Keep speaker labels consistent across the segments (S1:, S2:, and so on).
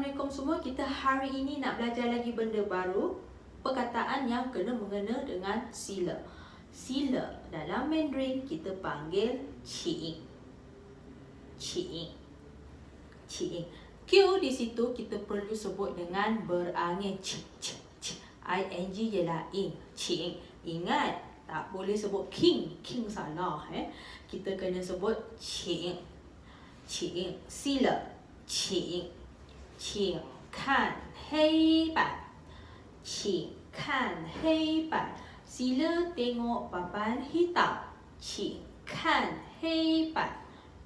S1: Assalamualaikum semua. Kita hari ini nak belajar lagi benda baru. Perkataan yang kena mengena dengan sila. Sila dalam Mandarin kita panggil qiing. Qiing. Qiing. Q di situ kita perlu sebut dengan berangin q q q. ing ialah ing. Qiing. Ingat tak boleh sebut king. King salah eh. Kita kena sebut qiing. Qiing. Sila. Qiing. 请看黑板，请看黑板。Sila tengok papan hitam. 请看黑板，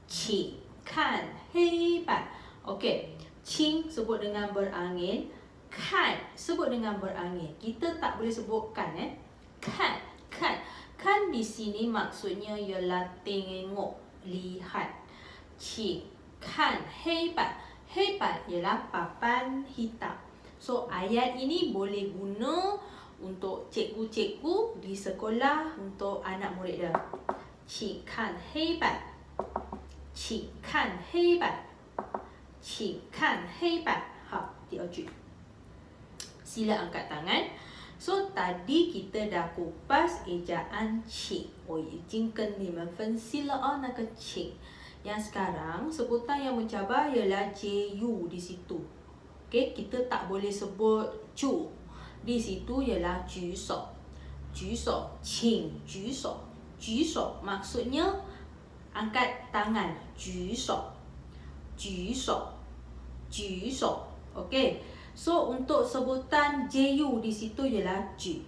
S1: 请看黑板。Okey, 请 sebut dengan berangin, kan sebut dengan berangin. Kita tak boleh sebutkan eh. Kan, kan. Kan di sini maksudnya ialah tengok, lihat. 请看黑板。 Hebat ialah papan hitam. So ayat ini boleh guna untuk cikgu-cikgu di sekolah untuk anak murid dia. Cik kan hebat. Cik kan hebat. Cik kan hebat. Ha, diaju. Sila angkat tangan. So tadi kita dah kupas ejaan cik. Oh, 已经跟你们分析了哦，那个 cik. Yang sekarang sebutan yang mencabar ialah JU di situ. Okey, kita tak boleh sebut cu. Di situ ialah ju so. Ju so, qing ju so. Ju so maksudnya angkat tangan. Ju so. Ju so. Ju so. Okey. So untuk sebutan JU di situ ialah ju.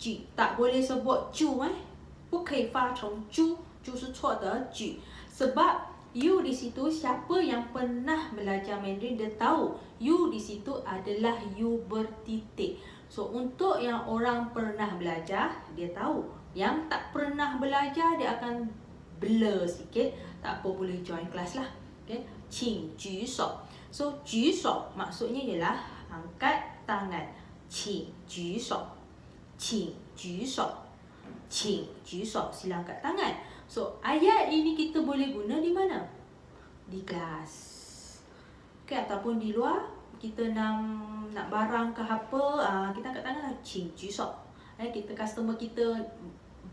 S1: Ju tak boleh sebut cu eh. 不可以发成猪，就是错的句。 Sebab you di situ siapa yang pernah belajar Mandarin dia tahu you di situ adalah you bertitik. So untuk yang orang pernah belajar dia tahu. Yang tak pernah belajar dia akan blur sikit. Tak apa boleh join kelas lah. Okay. Qing ju so. So ju so maksudnya ialah angkat tangan. Qing ju so. Qing ju so. Qing ju so. Sila angkat tangan. So, ayat ini kita boleh guna di mana? Di kelas. Okay, ataupun di luar. Kita nak nak barang ke apa, uh, kita angkat tangan lah. Cing, jusok. Eh, kita customer kita,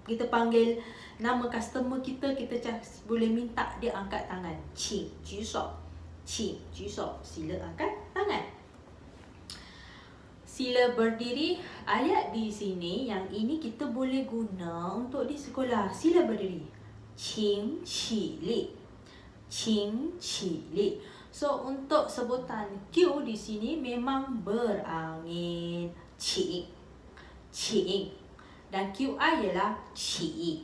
S1: kita panggil nama customer kita, kita boleh minta dia angkat tangan. Cing, jusok. Cing, jusok. Sila angkat tangan. Sila berdiri. Ayat di sini yang ini kita boleh guna untuk di sekolah. Sila berdiri. 请起立，请起立。So untuk sebutan Q di sini memang berangin. Qi. Qi. Dan Q ialah Qi.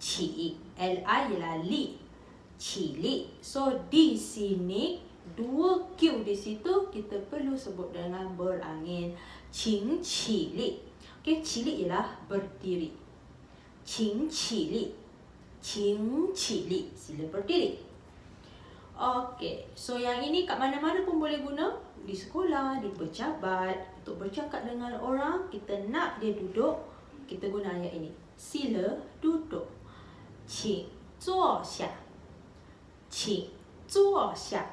S1: Qi. L ialah Li. Qi Li So di sini Dua Q di situ Kita perlu sebut dengan berangin. Qing Qi Li Okay Qi Li ialah berdiri. Qing Qi Li Cing cili. Sila berdiri. Okey. So yang ini kat mana-mana pun boleh guna. Di sekolah, di pejabat, untuk bercakap dengan orang, kita nak dia duduk, kita guna ayat ini. Sila duduk. Cing zuo xia. Cing zuo xia.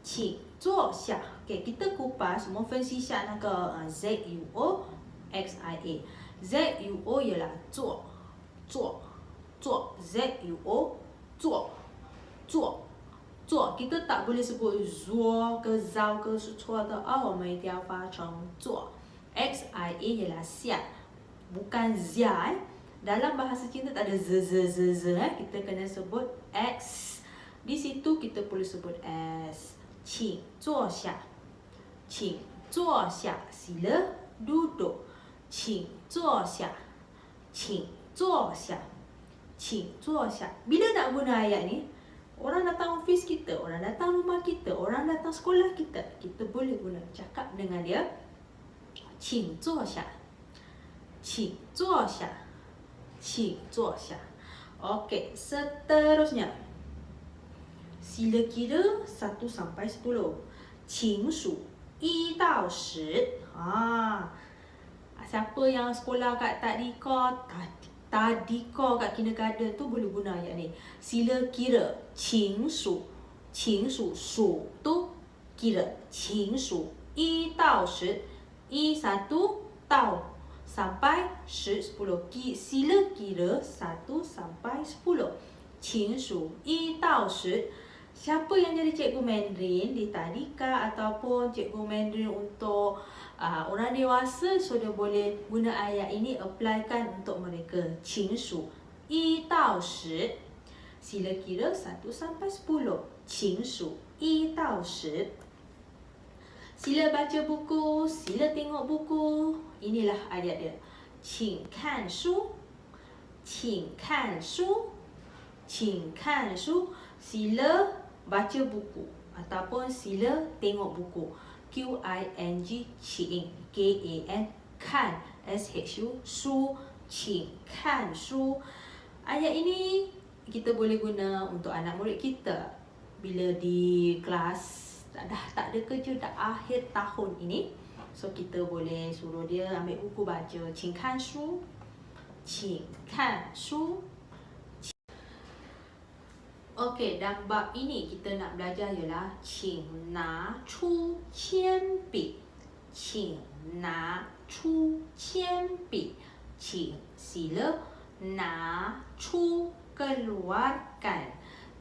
S1: Cing zuo xia. Okey, kita kupas semua fungsi xia lah ah, Z U O X I A. Z U O ialah zuo. Zuo. 做 Z U O 做做做 kita tak boleh sebut zuo ke zao ke 是错的啊，我们一定要发成做 X I A ialah siap bukan zia eh. dalam bahasa Cina tak ada z z z z eh. kita kena sebut X di situ kita boleh sebut S 请坐下请坐下 sila duduk 请坐下请坐下 Cik, zuosha. Bila nak guna ayat ni? Orang datang ofis kita, orang datang rumah kita, orang datang sekolah kita. Kita boleh guna cakap dengan dia. Cik, zuosha. Cik, zuosha. Cik, zuosha. Okey, seterusnya. Sila kira 1 sampai 10. Qing shu 1到 10. Ha. Siapa yang sekolah kat tadika, tadi tadika kat kindergarten tu boleh guna ayat ni. Sila kira qing shu, Qing su shu tu kira qing shu. Yi dao shi. Yi satu dao. Sampai shi sepuluh. Sila kira satu sampai sepuluh. Qing shu, Yi dao shi. Siapa yang jadi cikgu Mandarin di tadika ataupun cikgu Mandarin untuk uh, orang dewasa sudah boleh guna ayat ini applykan untuk mereka. Qin su yi dao shi. Sila kira 1 sampai 10. Qin su yi dao shi. Sila baca buku, sila tengok buku. Inilah ayat dia. Qing kan shu. Qing kan shu. Qing kan shu. Sila baca buku ataupun sila tengok buku. Q I N G 请 K A N 看 S H U 书请看书. Ayat ini kita boleh guna untuk anak murid kita bila di kelas dah tak ada kerja dah akhir tahun ini so kita boleh suruh dia ambil buku baca 请看书请看书 Okey, dan bab ini kita nak belajar ialah Qing na chu qian bi. Qing na chu qian bi. Qing sila na chu keluarkan.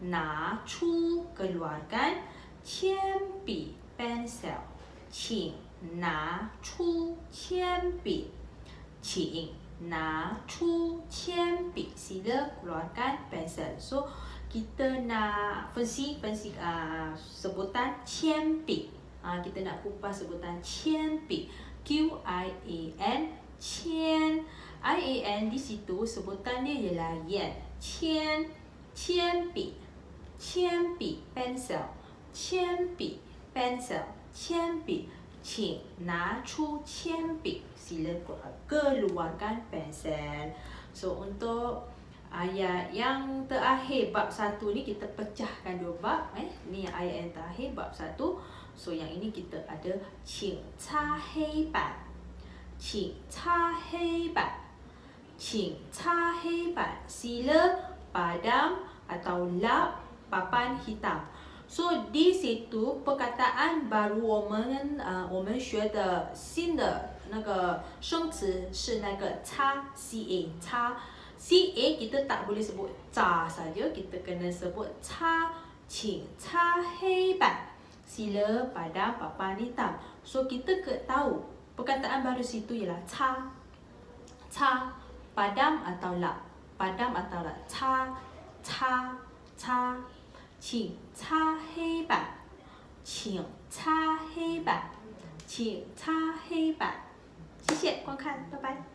S1: Na chu keluarkan qian bi pensel. Qing na chu qian bi. Qing na chu qian bi sila keluarkan pensel. So, kita nak fungsi fungsi uh, sebutan 铅笔 uh, kita nak kupas sebutan 铅笔 Q I A N 铅 I A N di situ sebutan dia ialah yen 铅铅笔铅笔 pencil 铅笔 pencil 铅笔请拿出铅笔 sila keluarkan pensel so untuk ayat yang terakhir bab satu ni kita pecahkan dua bab eh ni ayat yang terakhir bab satu so yang ini kita ada 请擦黑板请擦黑板请擦黑板 sila padam atau lap papan hitam So di situ perkataan baru 我们呃我们学的新的那个生词是那个擦 C A 擦 C A kita tak boleh sebut 擦 saja kita kena sebut 擦请擦黑板 sila pada papan hitam so kita ke tahu perkataan baru situ ialah 擦擦 padam atau lap padam atau lap 擦擦擦请擦黑板，请擦黑板，请擦黑板。谢谢观看，拜拜。